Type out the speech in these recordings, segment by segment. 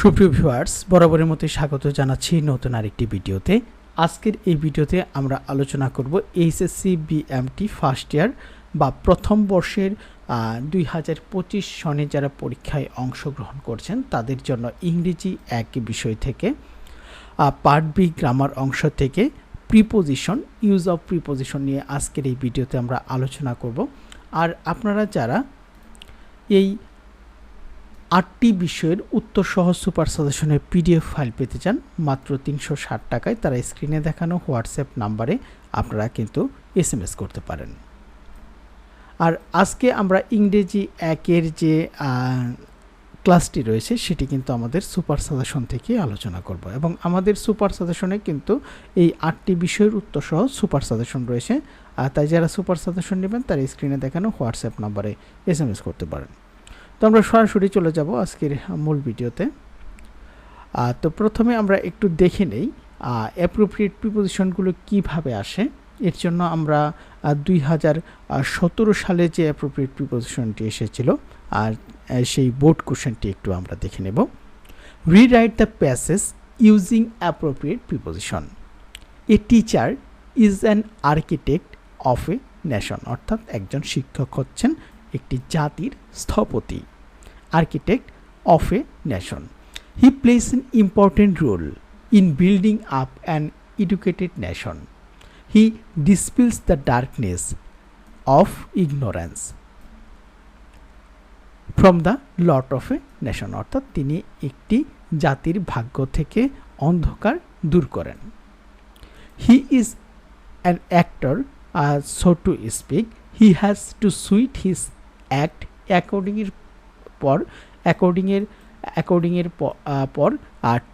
সুপ্রিয় ভিউয়ার্স, বরাবরের মতো স্বাগত জানাচ্ছি নতুন আরেকটি ভিডিওতে। আজকের এই ভিডিওতে আমরা আলোচনা করব এইচএসসি বিএমটি ফার্স্ট ইয়ার বা প্রথম বর্ষের দুই হাজার পঁচিশ সনে যারা পরীক্ষায় অংশগ্রহণ করছেন, তাদের জন্য ইংরেজি এক বিষয় থেকে পার্ট বি গ্রামার অংশ থেকে প্রিপোজিশন, ইউজ অফ প্রিপোজিশন নিয়ে আজকের এই ভিডিওতে আমরা আলোচনা করব। আর আপনারা যারা এই আটটি বিষয়ের উত্তর সহ সুপার সাজেশনের পিডিএফ ফাইল পেতে চান। মাত্র তিনশো ষাট টাকায় তারা স্ক্রিনে দেখানো হোয়াটসঅ্যাপ নাম্বারে আপনারা কিন্তু এস এম এস করতে পারেন। আর আজকে আমরা ইংরেজি একের যে ক্লাসটি রয়েছে সেটি কিন্তু আমাদের সুপার সাজেশন থেকে আলোচনা করব এবং আমাদের সুপার সাজেশনে কিন্তু এই আটটি বিষয়ের উত্তর সহ সুপার সাজেশন রয়েছে। আর তাই যারা সুপার সাজেশন নেবেন তারা স্ক্রিনে দেখানো হোয়াটসঅ্যাপ নাম্বারে এস করতে পারেন। তো আমরা সরাসরি চলে যাব আজকের মূল ভিডিওতে। তো প্রথমে আমরা একটু দেখে নেই অ্যাপ্রোপ্রিয়েট প্রিপোজিশনগুলো কীভাবে আসে। এর জন্য আমরা দুই হাজার সতেরো সালে যে অ্যাপ্রোপ্রিয়েট প্রিপোজিশনটি এসেছিল, আর সেই বোর্ড কোশ্চেনটি একটু আমরা দেখে নেব। Rewrite the passage using appropriate preposition a teacher is an architect of a nation অর্থাৎ একজন শিক্ষক হচ্ছেন একটি জাতির স্থপতি architect of a nation he plays an important role in building up an educated nation he dispels the darkness of ignorance from the lot of a nation অর্থাৎ তিনি একটি জাতির ভাগ্য থেকে অন্ধকার দূর করেন। He is an actor so to speak he has to suit his act অ্যাকর্ডিংয়ের পর অ্যাকর্ডিংয়ের অ্যাকর্ডিংয়ের পর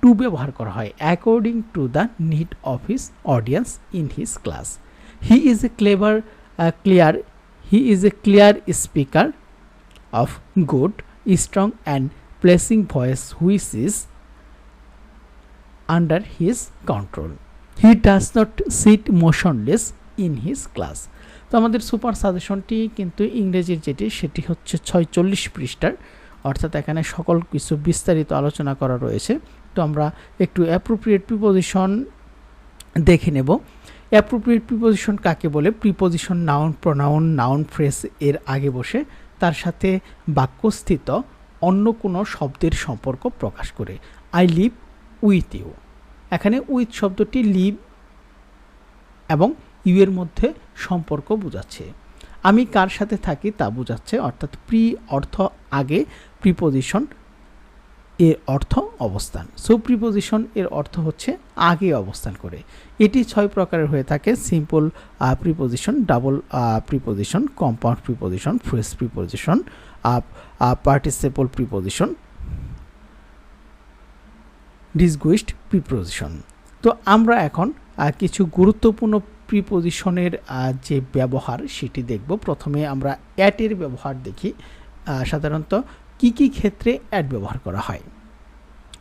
টু ব্যবহার করা হয়। According to the need of his audience in his class he is a clever clear he is a clear speaker of good strong and pleasing voice which is under his control he does not sit motionless in his class তো আমাদের super সাজেশনটি কিন্তু ইংরেজির যেটি, সেটি হচ্ছে ছয়চল্লিশ পৃষ্ঠার, অর্থাৎ এখানে সকল কিছু বিস্তারিত আলোচনা করা রয়েছে। তো আমরা একটু অ্যাপ্রোপ্রিয়েট প্রিপোজিশন দেখে নেব। অ্যাপ্রোপ্রিয়েট প্রিপোজিশন কাকে বলে? Preposition noun pronoun noun phrase এর আগে বসে তার সাথে বাক্যস্থিত অন্য কোনো শব্দের সম্পর্ক প্রকাশ করে। আই লিভ উইথ ইউ এখানে উইথ শব্দটি লিভ এবং ইউ এর মধ্যে সম্পর্ক বোঝাচ্ছে। আমি কার সাথে থাকি তা বোঝাচ্ছে, অর্থাৎ প্রি অর্থ আগে, প্রিপোজিশন এর অর্থ অবস্থান। সো প্রিপোজিশন এর অর্থ হচ্ছে আগে অবস্থান করে। এটি ছয় প্রকারের হয়ে থাকে, simple preposition, double preposition, compound preposition phrase preposition participle preposition disguised preposition. তো আমরা এখন কিছু গুরুত্বপূর্ণ প্রিপোজিশনের যে ব্যবহার সেটি দেখব। প্রথমে আমরা অ্যাটের ব্যবহার দেখি। সাধারণত কি কি ক্ষেত্রে অ্যাড ব্যবহার করা হয়?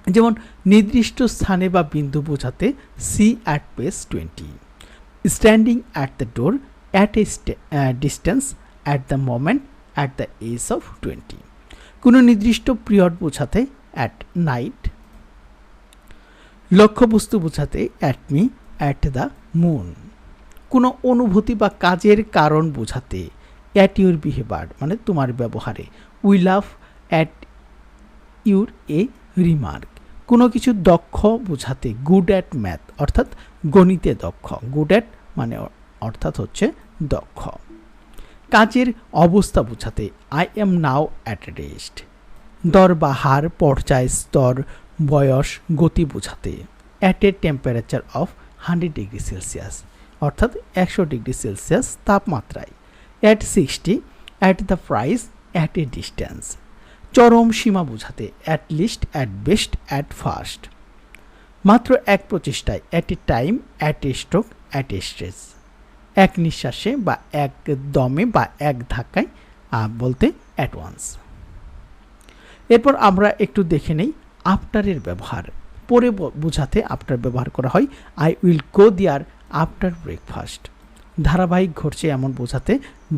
যেমন, নির্দিষ্ট স্থানে বা বিন্দু বোঝাতে see at page twenty standing at the door at a distance at the moment at the age of twenty কোনো নির্দিষ্ট পিরিয়ড বোঝাতে অ্যাট নাইট লক্ষ্যবস্তু বোঝাতে at me at the moon কোনো অনুভূতি বা কাজের কারণ বোঝাতে অ্যাট ইউর বিহেভার মানে তোমার ব্যবহারে। We laugh at your a remark কোনো কিছু দক্ষ বোঝাতে গুড অ্যাট ম্যাথ অর্থাৎ গণিতে দক্ষ। গুড অ্যাট মানে অর্থাৎ হচ্ছে দক্ষ। কাজের অবস্থা বোঝাতে I am now at rest দর বা হার পর্যায় স্তর, বয়স, গতি বোঝাতে at a temperature of hundred degree Celsius অর্থাৎ একশো ডিগ্রি সেলসিয়াস তাপমাত্রায় at sixty at the price at a distance চরম সীমা বোঝাতে at least at best at first মাত্র এক প্রচেষ্টায় at a time at a stroke at a stress এক নিঃশ্বাসে বা এক দমে বা এক ধাক্কায় বলতে অ্যাট ওয়ান্স এরপর আমরা একটু দেখে নেই আফটারের ব্যবহার। পরে বোঝাতে আফটার ব্যবহার করা হয়। আই উইল গো দিয়ার আফটার ব্রেকফাস্ট ধারাবাহিক ঘটছে এমন বোঝাতে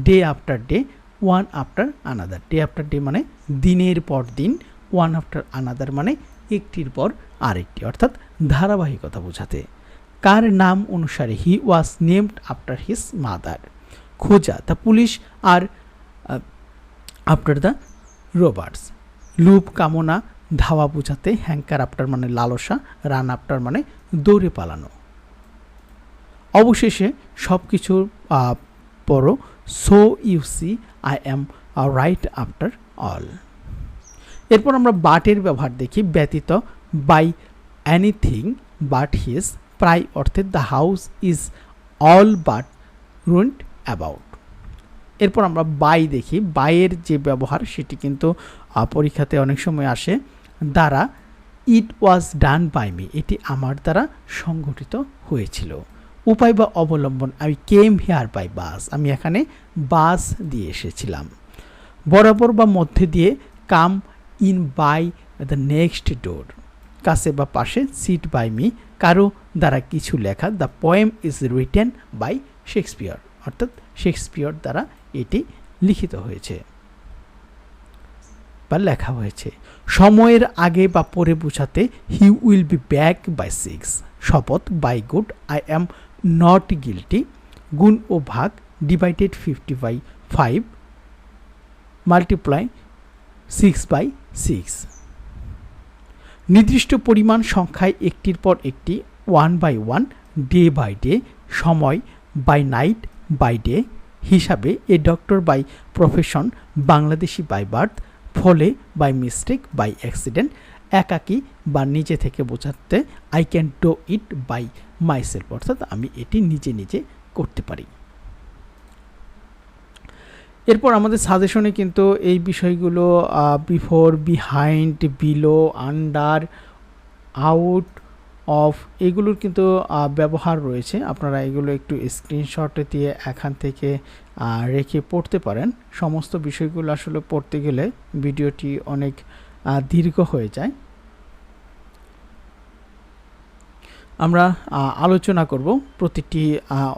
day after day one after another day after day মানে দিনের পর দিন ওয়ান আফটার আনাদার মানে একটির পর আরেকটি, অর্থাৎ ধারাবাহিকতা বোঝাতে। কার নাম অনুসারে he was named after his mother খোঁজা the police are after the robbers loop, কামনা, ধাওয়া বোঝাতে হ্যাঙ্কার আফটার মানে লালসা রান আফটার মানে দৌড়ে পালানো। অবশেষে সব কিছুর পরও so you see, I am right after all. এরপর আমরা বাটের ব্যবহার দেখি, ব্যতীত বাই এনিথিং বাট হিজ প্রায় অর্থে the house is all but ruined about. এরপর আমরা বাই দেখি, বাইয়ের যে ব্যবহার সেটি কিন্তু পরীক্ষাতে অনেক সময় আসে, দ্বারা, ইট ওয়াজ ডান বাই মি এটি আমার দ্বারা সংগঠিত হয়েছিল। উপায় বা অবলম্বন আমি কেম হেয়ার বাই বাস আমি এখানে বাস দিয়ে এসেছিলাম। বরাবর বা মধ্যে দিয়ে come in by the next door কাছে বা পাশে সিট বাই মি কারও দ্বারা কিছু লেখা the poem is written by Shakespeare অর্থাৎ শেক্সপিয়র দ্বারা এটি লিখিত হয়েছে বা লেখা হয়েছে। সময়ের আগে বা পরে বোঝাতে he will be back by six শপথ by God I am not guilty গুণ ও ভাগ divided fifty by five multiply six by six নির্দিষ্ট পরিমাণ সংখ্যায় একটির পর একটি one by one day by day সময় বাই নাইট বাই ডে হিসাবে a doctor by profession Bangladeshi by birth ফলে বাই মিস্টেক বাই অ্যাক্সিডেন্ট একাকি বা নিজে থেকে বোঝাতে I can do it by myself অর্থাৎ আমি এটি নিজে নিজে করতে পারি। এরপর আমাদের সাজেশনে কিন্তু এই বিষয়গুলো before behind below under out of এগুলোর কিন্তু ব্যবহার রয়েছে। আপনারা এগুলো একটু স্ক্রিনশট দিয়ে এখান থেকে রেখে পড়তে পারেন। সমস্ত বিষয়গুলো আসলে পড়তে গেলে ভিডিওটি অনেক দীর্ঘ হয়ে যায়। আমরা আলোচনা করব। প্রতিটি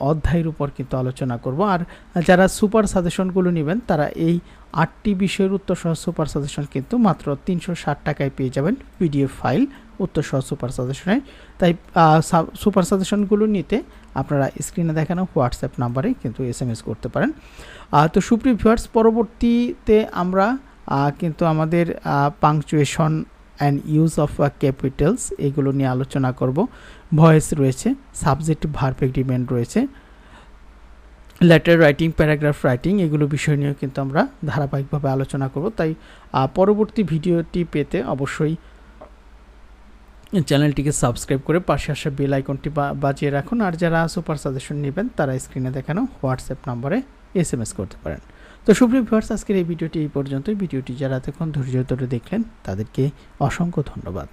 অধ্যায়ের উপর কিন্তু আলোচনা করব। আর যারা সুপার সাজেশনগুলো নেবেন, তারা এই আটটি বিষয়ের উত্তর সহ সুপার সাজেশন কিন্তু মাত্র তিনশো ষাট টাকায় পেয়ে যাবেন পিডিএফ ফাইল উত্তর সহ সুপার সাজেশনে। তাই সুপার সাজেশনগুলো নিতে আপনারা স্ক্রিনে দেখানো হোয়াটসঅ্যাপ নাম্বারে কিন্তু এস এম এস করতে পারেন। তো সুপ্রিয় ভিউয়ার্স, পরবর্তীতে আমরা কিন্তু আমাদের punctuation and use of capitals এগুলো নিয়ে আলোচনা করব। ভয়েস রয়েছে সাবজেক্ট ভার্ব এগ্রিমেন্ট রয়েছে। লেটার রাইটিং প্যারাগ্রাফ রাইটিং এগুলো বিষয় নিয়েও কিন্তু আমরা ধারাবাহিকভাবে আলোচনা করব। তাই পরবর্তী ভিডিওটি পেতে অবশ্যই চ্যানেলটিকে সাবস্ক্রাইব করে পাশে আসা বেল আইকনটি বাজিয়ে রাখুন। আর যারা সুপার সাজেশন নেবেন, তারা স্ক্রিনে দেখানো হোয়াটসঅ্যাপ নম্বরে এস করতে পারেন। তো সুপ্রিয় ভিউয়ার্স, আজকের এই ভিডিওটি এই পর্যন্তই। ভিডিওটি যারা এতক্ষণ ধৈর্য ধরে দেখলেন, তাদেরকে অসংখ্য ধন্যবাদ।